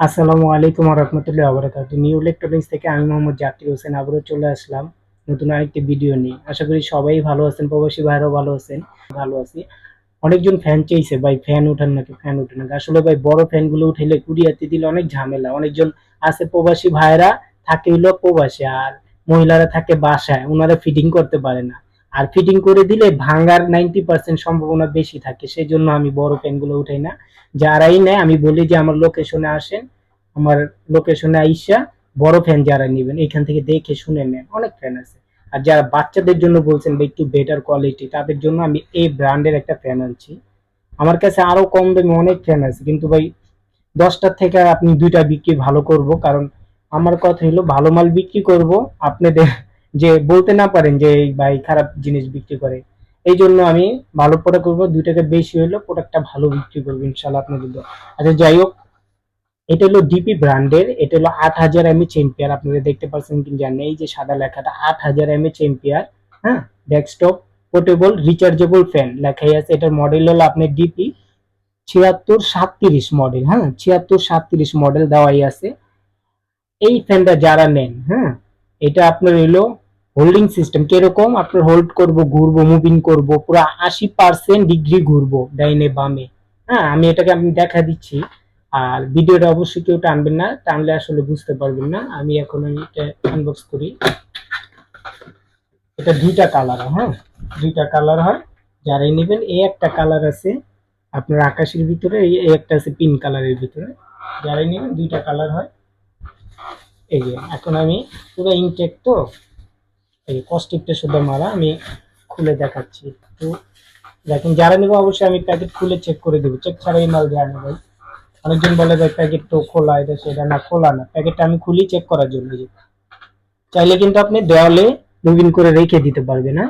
আসসালামু আলাইকুম রহমতুল্লাহ আবরাকাত নিউ ইলেকট্রনিক্স থেকে আমি মোহাম্মদ জাকির হোসেন আবারও চলে আসলাম নতুন আরেকটি ভিডিও নিয়ে। আশা করি সবাই ভালো আছেন, প্রবাসী ভাইরাও ভালো আছেন, ভালো আছি। অনেকজন ফ্যান চাইছে, ভাই ফ্যান উঠান নাকি ফ্যান উঠে নাকি? আসলে ভাই, বড় ফ্যানগুলো উঠাইলে কুড়িয়াতে দিলে অনেক ঝামেলা। অনেকজন আছে প্রবাসী ভাইরা, থাকে হইল প্রবাসী, আর মহিলারা থাকে বাসায় ওনারা ফিটিং করতে পারে না। আর ফিটিং করে দিলে ভাঙার নাইনটি পার্সেন্ট সম্ভাবনা বেশি থাকে সেই জন্য আমি বড় ফ্যানগুলো উঠাই না। যারাই নেয়, আমি বলি যে আমার লোকেশনে আসেন, আমার লোকেশনে আইসা বড় ফ্যান যারা নেবেন, এখান থেকে দেখে শুনে নেন, অনেক ফ্যান আছে। আর যারা বাচ্চাদের জন্য বলছেন বা একটু বেটার কোয়ালিটি তাদের জন্য আমি এই ব্র্যান্ডের একটা ফ্যান আনছি। আমার কাছে আরও কম দামে অনেক ফ্যান আছে, কিন্তু ভাই, দশটার থেকে আপনি দুইটা বিক্রি ভালো করব, কারণ আমার কথা হলো ভালো মাল বিক্রি করব, আপনাদের যে বলতে না পারেন যে এই ভাই খারাপ জিনিস বিক্রি করে, এই জন্য আমি ভালো প্রোডাক্ট করব, দুই টাকা বেশি হলেও প্রোডাক্টটা ভালো বিক্রি করব ইনশাল্লাহ আপনাদের। আচ্ছা যাই হোক, এটা হলো ডিপি ব্র্যান্ডের এটা হলো আট হাজার এমএচ এম্পিয়ার আপনারা দেখতে পাচ্ছেন কি জানেন এই যে সাদা লেখাটা, আট হাজার এমএচ এম্পিয়ার হ্যাঁ ডেস্কটপ পোর্টেবল রিচার্জেবল ফ্যান লেখাই আছে, এটার মডেল হলো আপনার ডিপি ছিয়াত্তর সাতত্রিশ মডেল হ্যাঁ ছিয়াত্তর সাতত্রিশ মডেল দেওয়াই আছে এই ফ্যানটা যারা নেন হ্যাঁ এটা আপনার হলো হোল্ডিং সিস্টেম কীরকম? আপনার হোল্ড করব, ঘুরবো মুভিং করব, পুরো আশি পার্সেন্ট ডিগ্রি ঘুরবো ডাইনে বামে। হ্যাঁ আমি এটাকে আমি দেখা দিচ্ছি। আর ভিডিওটা অবশ্যই কেউ টানবেন না, টানলে আসলে বুঝতে পারবেন না। আমি এখন এটা আনবক্স করি। এটা দুইটা কালার হ্যাঁ দুইটা কালার হয়। যারাই নেবেন, এই একটা কালার আছে আপনার আকাশের ভিতরে, এই একটা আছে পিঙ্ক কালারের ভিতরে। যারাই নেবেন, দুইটা কালার হয়। এই যে, এখন আমি পুরো ইনটেক তো। এই কস্টিকটা শুধু মারা, আমি খুলে দেখাচ্ছি। তো দেখেন, যারা নেব অবশ্যই আমি প্যাকেট খুলে চেক করে দেবো। চেক ছাড়া এই মাল দেওয়া নেব অনেকজন বলে ভাই, প্যাকেট তো খোলা, এটা সেটা না, খোলা না। প্যাকেটটা আমি খুলি চেক করার জন্য চাইলে কিন্তু আপনি দেওয়ালে মুভিং করে রেখে দিতে পারবেন না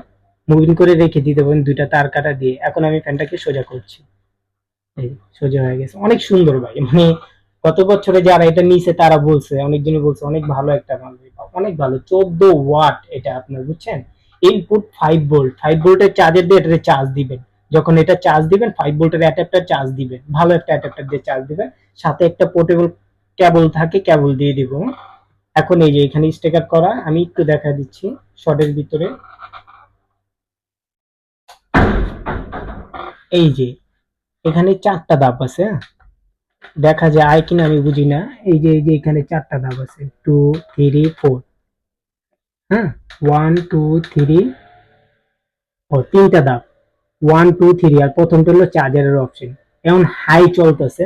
মুভিং করে রেখে দিতে পারবেন দুইটা তার কাটা দিয়ে। এখন আমি ফ্যানটাকে সোজা করছি। এই সোজা হয়ে গেছে। অনেক সুন্দর ভাই। মানে গত বছরে যারা এটা নিয়েছে তারা বলছে, অনেকজনই বলছে, অনেক ভালো একটা মাল। অনেক ভালো, চোদ্দ ওয়াট এটা আপনার, বুঝছেন? ইনপুট ফাইভ ভোল্ট ফাইভ ভোল্টের চার্জের দিয়ে চার্জ দিবেন। যখন এটা চার্জ দিবেন ফাইভ ভোল্টের অ্যাডাপ্টার চার্জ দিবেন। ভালো একটা অ্যাডাপ্টার দিয়ে চার্জ দিবেন। সাথে একটা পোর্টেবল কেবল থাকে কেবল দিয়ে দিব। এখন এই যে এখানে স্টেকার করা, আমি একটু দেখা দিচ্ছি শর্টের ভিতরে। এই যে, এখানে চারটা ধাপ আছে হ্যাঁ? দেখা যায়, আয় কিনা আমি বুঝি না। এই যে এই যে এখানে চারটা ধাপ আছে টু থ্রি ফোর হ্যাঁ? ওয়ান টু থ্রি ও তিনটা ধাপ ওয়ান টু থ্রি আর প্রথমটা হলো চার্জারের অপশন এখন হাই চলতেছে,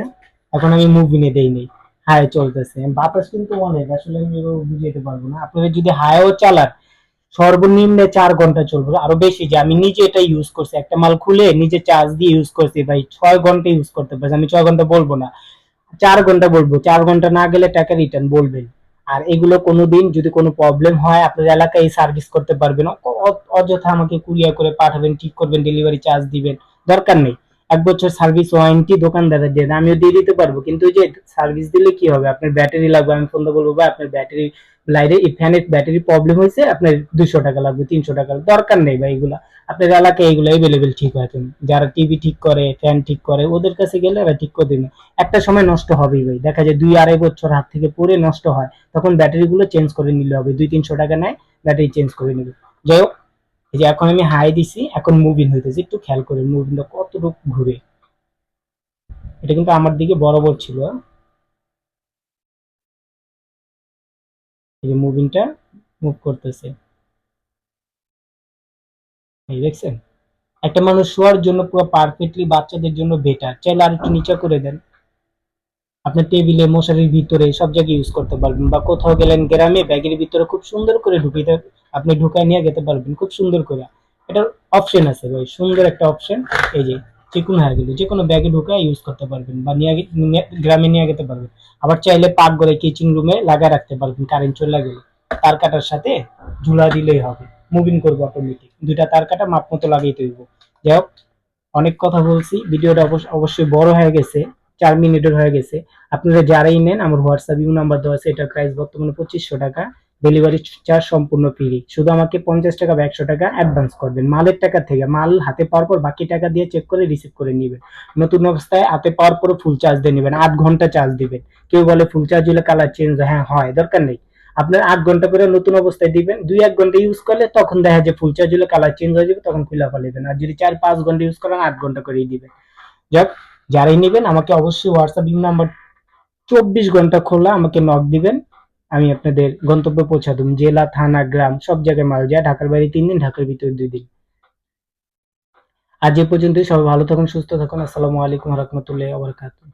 এখন আমি মুভিনে দেই নেই। হাই চলতেছে। বাতাস কিন্তু অনেক, আসলে আমি বুঝাইতে পারব না। আপনারা যদি হাইও চালান সর্বনিম্নে চার ঘণ্টা চলবে। আরও বেশি যে আমি নিজে এটা ইউজ করছি। একটা মাল খুলে নিজে চার্জ দিয়ে ইউজ করছি। ভাই, ছয় ঘণ্টা ইউজ করতে পারছি। আমি ছয় ঘণ্টা বলব না। চার ঘণ্টা বলব। চার ঘণ্টা না গেলে টাকা রিটার্ন বলবেন আর এগুলো কোনোদিন যদি কোনো প্রবলেম হয়, আপনার এলাকায় সার্ভিস করতে পারবেন। অযথা আমাকে কুরিয়ার করে পাঠাবেন, ঠিক করবেন ডেলিভারি চার্জ দিবেন। দরকার নেই। এক বছর সার্ভিস ওয়ারেন্টি দোকানদারের দেন আমিও দিয়ে দিতে পারব। কিন্তু ওই যে সার্ভিস দিলে কি হবে? আপনার ব্যাটারি লাগবে, আমি ফোনটা বলব, ভাই, আপনার ব্যাটারি এই ফ্যানের ব্যাটারি প্রবলেম হয়েছে, আপনার দুশো টাকা লাগবে, তিনশো টাকা। দরকার নেই ভাই এগুলা। আপনার এলাকায় এগুলো এভেলেবেল ঠিক আছে। যারা টিভি ঠিক করে ফ্যান ঠিক করে, ওদের কাছে গেলে এরা ঠিক করে দিবে। একটা সময় নষ্ট হবেই ভাই। দেখা যায় দুই আড়াই বছর হাত থেকে পড়ে নষ্ট হয়, তখন ব্যাটারিগুলো চেঞ্জ করে নিলে হবে। দুই, তিনশো টাকা নেয় ব্যাটারি চেঞ্জ করে নিবে। যাই হোক এই যে এখন আমি হাই দিছি, এখন মুভিং হইতেছে, একটু খেয়াল করেন মুভিংটা কতটুকু ঘুরে। এটা কিন্তু আমার দিকে বরাবর ছিল? এই যে মুভিংটা মুভ করতেছে। এই দেখছেন? একটা মানুষ শোয়ার জন্য পুরো পারফেক্টলি বাচ্চাদের জন্য বেটার চাইলে আর একটু নিচে করে দেন। আপনার টেবিলে মশারির ভিতরে সব জায়গায় ইউজ করতে পারবেন বা কোথাও গেলেন, গ্রামে, ব্যাগের ভিতরে খুব সুন্দর করে ঢুকিয়ে আপনি ঢুকায় নিয়ে যেতে পারবেন, খুব সুন্দর করে। এটার অপশন আছে ভাই, সুন্দর একটা অপশন এই যে চিকুন হয়ে গেল যে কোনো ব্যাগে ঢুকায় ইউজ করতে পারবেন বা নিয়ে গ্রামে নিয়ে যেতে পারবেন। আবার চাইলে পাক করে কিচেন রুমে লাগায় রাখতে পারবেন কারেন্ট চলে গেলে। তার কাটার সাথে ঝুলা দিলেই হবে। মুভিং করব অটোমেটিক দুইটা তার কাটা মাপ মতো লাগিয়ে তৈব যাই হোক, অনেক কথা বলছি। ভিডিওটা অবশ্য- অবশ্যই বড় হয়ে গেছে, চার মিনিটের হয়ে গেছে। আপনারা যারাই নেন, আমার হোয়াটসঅ্যাপ ইউ নাম্বার দেওয়া আছে, এটার প্রাইস বর্তমানে পঁচিশশো টাকা। ডেলিভারি চার্জ সম্পূর্ণ ফ্রি শুধু আমাকে পঞ্চাশ টাকা বা একশো টাকা অ্যাডভান্স করবেন। মালের টাকা থেকে, মাল হাতে পাওয়ার পর বাকি টাকা দিয়ে চেক করে রিসিভ করে নেবেন। নতুন অবস্থায় হাতে পাওয়ার পর ফুল চার্জ দিয়ে নেবেন। আট ঘণ্টা চার্জ দিবেন। কেউ বলে ফুল চার্জ হলে কালার চেঞ্জ হয়। হ্যাঁ দরকার নেই। আপনার আট ঘণ্টা করে নতুন অবস্থায় দিবেন। দুই এক ঘণ্টা ইউজ করলে তখন দেখা যায় ফুল চার্জ হলে কালার চেঞ্জ হয়ে যাবে, তখন খুলে ফেলেবেন আর যদি চার পাঁচ ঘণ্টা ইউজ করেন আট ঘণ্টা করেই দিবেন। যাক, যারাই নেবেন, আমাকে অবশ্যই হোয়াটসঅ্যাপ নাম্বার চব্বিশ ঘণ্টা খোলা আমাকে নক দিবেন। আমি আপনাদের গন্তব্যে পৌঁছা জেলা, থানা, গ্রাম, সব জায়গায় মাল যায়। ঢাকার বাইরে তিন দিন, ঢাকার ভিতরে দুই দিন। আজ এ পর্যন্তই, সবাই ভালো থাকুন, সুস্থ থাকুন। আসসালামু আলাইকুম রহমতুল্লাহ আবরকাতুহ